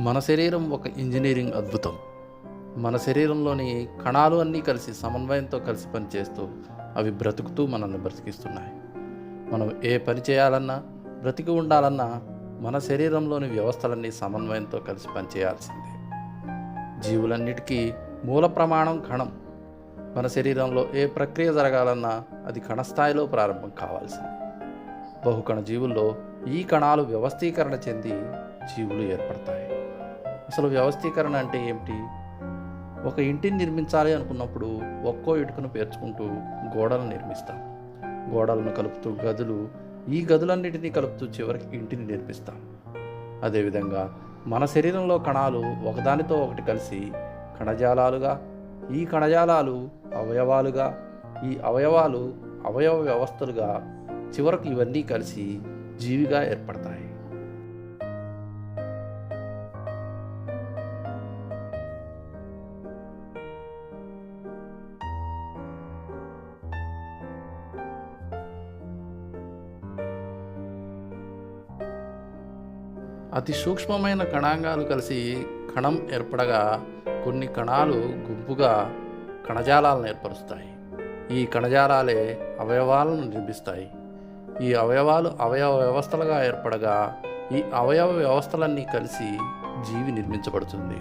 మన శరీరం ఒక ఇంజనీరింగ్ అద్భుతం. మన శరీరంలోని కణాలు అన్నీ కలిసి సమన్వయంతో కలిసి పనిచేస్తూ అవి బ్రతుకుతూ మనల్ని బ్రతికిస్తున్నాయి. మనం ఏ పని చేయాలన్నా బ్రతికి ఉండాలన్నా మన శరీరంలోని వ్యవస్థలన్నీ సమన్వయంతో కలిసి పనిచేయాల్సిందే. జీవులన్నిటికీ మూల ప్రమాణం కణం. మన శరీరంలో ఏ ప్రక్రియ జరగాలన్నా అది కణస్థాయిలో ప్రారంభం కావాల్సింది. బహుకణ జీవుల్లో ఈ కణాలు వ్యవస్థీకరణ చెంది జీవులు ఏర్పడతాయి. అసలు వ్యవస్థీకరణ అంటే ఏమిటి? ఒక ఇంటిని నిర్మించాలి అనుకున్నప్పుడు ఒక్కో ఇటుకను పేర్చుకుంటూ గోడలను నిర్మిస్తాం. గోడలను కలుపుతూ గదులు ఈ గదులన్నిటినీ కలుపుతూ చివరికి ఇంటిని నిర్మిస్తాం. అదేవిధంగా మన శరీరంలో కణాలు ఒకదానితో ఒకటి కలిసి కణజాలాలుగా ఈ కణజాలాలు అవయవాలుగా ఈ అవయవాలు అవయవ వ్యవస్థలుగా చివరకు ఇవన్నీ కలిసి జీవిగా ఏర్పడతాయి. అతి సూక్ష్మమైన కణాంగాలు కలిసి కణం ఏర్పడగా కొన్ని కణాలు గుంపుగా కణజాలాలను ఏర్పరుస్తాయి. ఈ కణజాలాలే అవయవాలను నిర్మిస్తాయి. ఈ అవయవాలు అవయవ వ్యవస్థలుగా ఏర్పడగా ఈ అవయవ వ్యవస్థలన్నీ కలిసి జీవి నిర్మించబడుతుంది.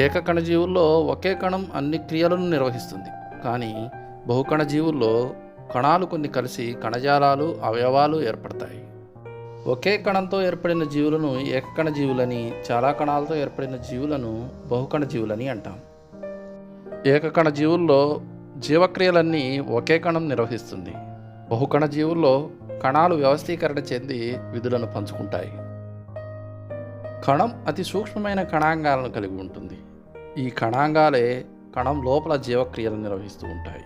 ఏకకణజీవుల్లో ఒకే కణం అన్ని క్రియలను నిర్వహిస్తుంది. కానీ బహుకణజీవుల్లో కణాలు కొన్ని కలిసి కణజాలాలు అవయవాలు ఏర్పడతాయి. ఒకే కణంతో ఏర్పడిన జీవులను ఏకకణ జీవులని చాలా కణాలతో ఏర్పడిన జీవులను బహుకణ జీవులని అంటాం. ఏకకణ జీవుల్లో జీవక్రియలన్నీ ఒకే కణం నిర్వహిస్తుంది. బహుకణ జీవుల్లో కణాలు వ్యవస్థీకరణ చెంది విధులను పంచుకుంటాయి. కణం అతి సూక్ష్మమైన కణాంగాలను కలిగి ఉంటుంది. ఈ కణాంగాలే కణం లోపల జీవక్రియలు నిర్వహిస్తూ ఉంటాయి.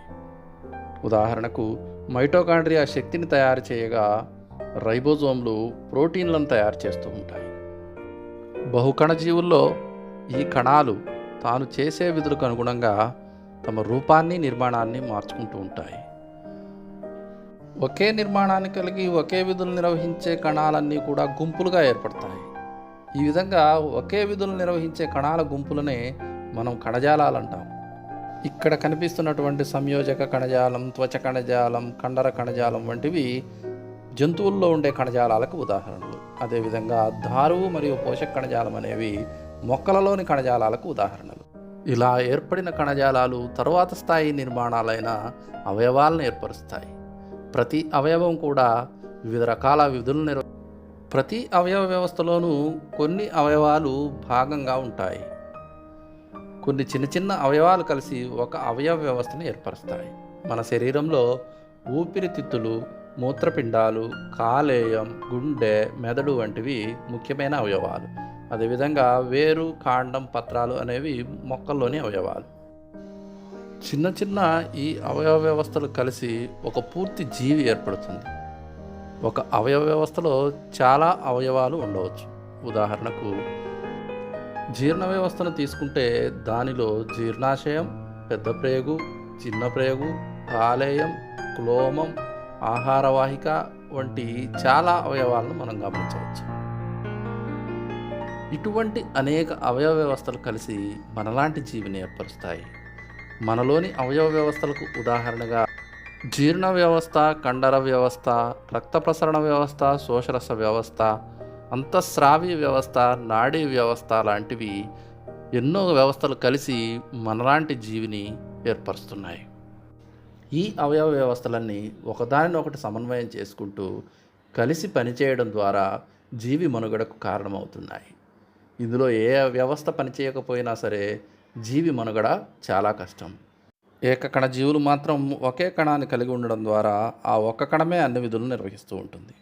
ఉదాహరణకు మైటోకాండ్రియా శక్తిని తయారు చేయగా రైబోజోమ్లు ప్రోటీన్లను తయారు చేస్తూ ఉంటాయి. బహుకణ జీవుల్లో ఈ కణాలు తాను చేసే విధులకు అనుగుణంగా తమ రూపాన్ని నిర్మాణాన్ని మార్చుకుంటూ ఉంటాయి. ఒకే నిర్మాణాన్ని కలిగి ఒకే విధులు నిర్వహించే కణాలన్నీ కూడా గుంపులుగా ఏర్పడతాయి. ఈ విధంగా ఒకే విధులు నిర్వహించే కణాల గుంపులనే మనం కణజాలాలు అంటాం. ఇక్కడ కనిపిస్తున్నటువంటి సంయోజక కణజాలం త్వచ కణజాలం కండర కణజాలం వంటివి జంతువుల్లో ఉండే కణజాలాలకు ఉదాహరణలు. అదేవిధంగా దారువు మరియు పోషక కణజాలం అనేవి మొక్కలలోని కణజాలాలకు ఉదాహరణలు. ఇలా ఏర్పడిన కణజాలాలు తరువాత స్థాయి నిర్మాణాలైన అవయవాలను ఏర్పరుస్తాయి. ప్రతి అవయవం కూడా వివిధ రకాల విధులు నిర్వ ప్రతి అవయవ వ్యవస్థలోనూ కొన్ని అవయవాలు భాగంగా ఉంటాయి. కొన్ని చిన్న చిన్న అవయవాలు కలిసి ఒక అవయవ వ్యవస్థను ఏర్పరుస్తాయి. మన శరీరంలో ఊపిరితిత్తులు మూత్రపిండాలు కాలేయం గుండె మెదడు వంటివి ముఖ్యమైన అవయవాలు. అదేవిధంగా వేరు కాండం పత్రాలు అనేవి మొక్కల్లోని అవయవాలు. చిన్న చిన్న ఈ అవయవ వ్యవస్థలు కలిసి ఒక పూర్తి జీవి ఏర్పడుతుంది. ఒక అవయవ వ్యవస్థలో చాలా అవయవాలు ఉండవచ్చు. ఉదాహరణకు జీర్ణ వ్యవస్థను తీసుకుంటే దానిలో జీర్ణాశయం పెద్ద ప్రేగు చిన్న ప్రేగు కాలేయం క్లోమం ఆహారవాహిక వంటి చాలా అవయవాలను మనం గమనించవచ్చు. ఇటువంటి అనేక అవయవ వ్యవస్థలు కలిసి మనలాంటి జీవిని ఏర్పరుస్తాయి. మనలోని అవయవ వ్యవస్థలకు ఉదాహరణగా జీర్ణ వ్యవస్థ కండర వ్యవస్థ రక్త ప్రసరణ వ్యవస్థ శోషరస వ్యవస్థ అంతఃస్రావ్య వ్యవస్థ నాడీ వ్యవస్థ లాంటివి ఎన్నో వ్యవస్థలు కలిసి మనలాంటి జీవిని ఏర్పరుస్తున్నాయి. ఈ అవయవ వ్యవస్థలన్నీ ఒకదానినొకటి సమన్వయం చేసుకుంటూ కలిసి పనిచేయడం ద్వారా జీవి మనుగడకు కారణమవుతున్నాయి. ఇందులో ఏ వ్యవస్థ పనిచేయకపోయినా సరే జీవి మనుగడ చాలా కష్టం. ఏకకణ జీవులు మాత్రం ఒకే కణాన్ని కలిగి ఉండడం ద్వారా ఆ ఒక్క కణమే అన్ని విధులు నిర్వహిస్తూ ఉంటుంది.